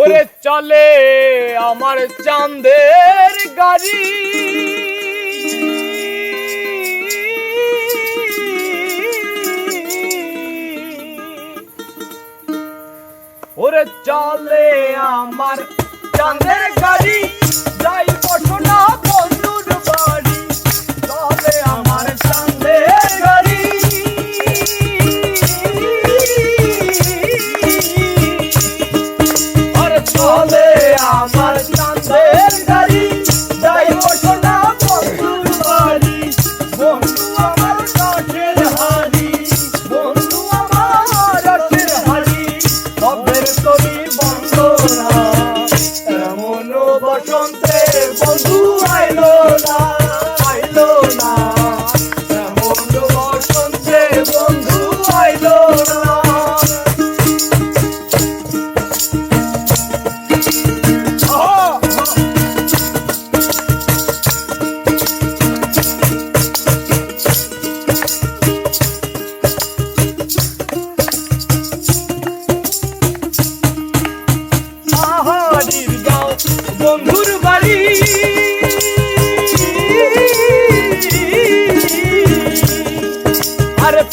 ওরে চলে আমার চাঁদের গাড়ি। ওরে চলে আমার চাঁদের গাড়ি। যাই বলে আমার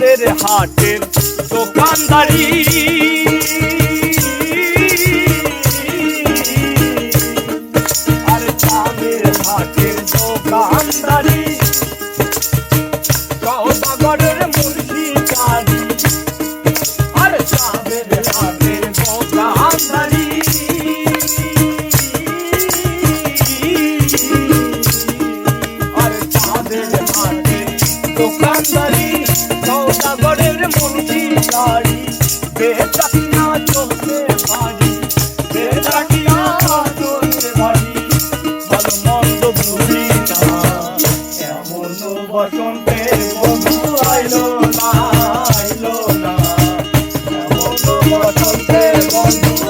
আমাদের হাটের দোকানদারি। Thank you.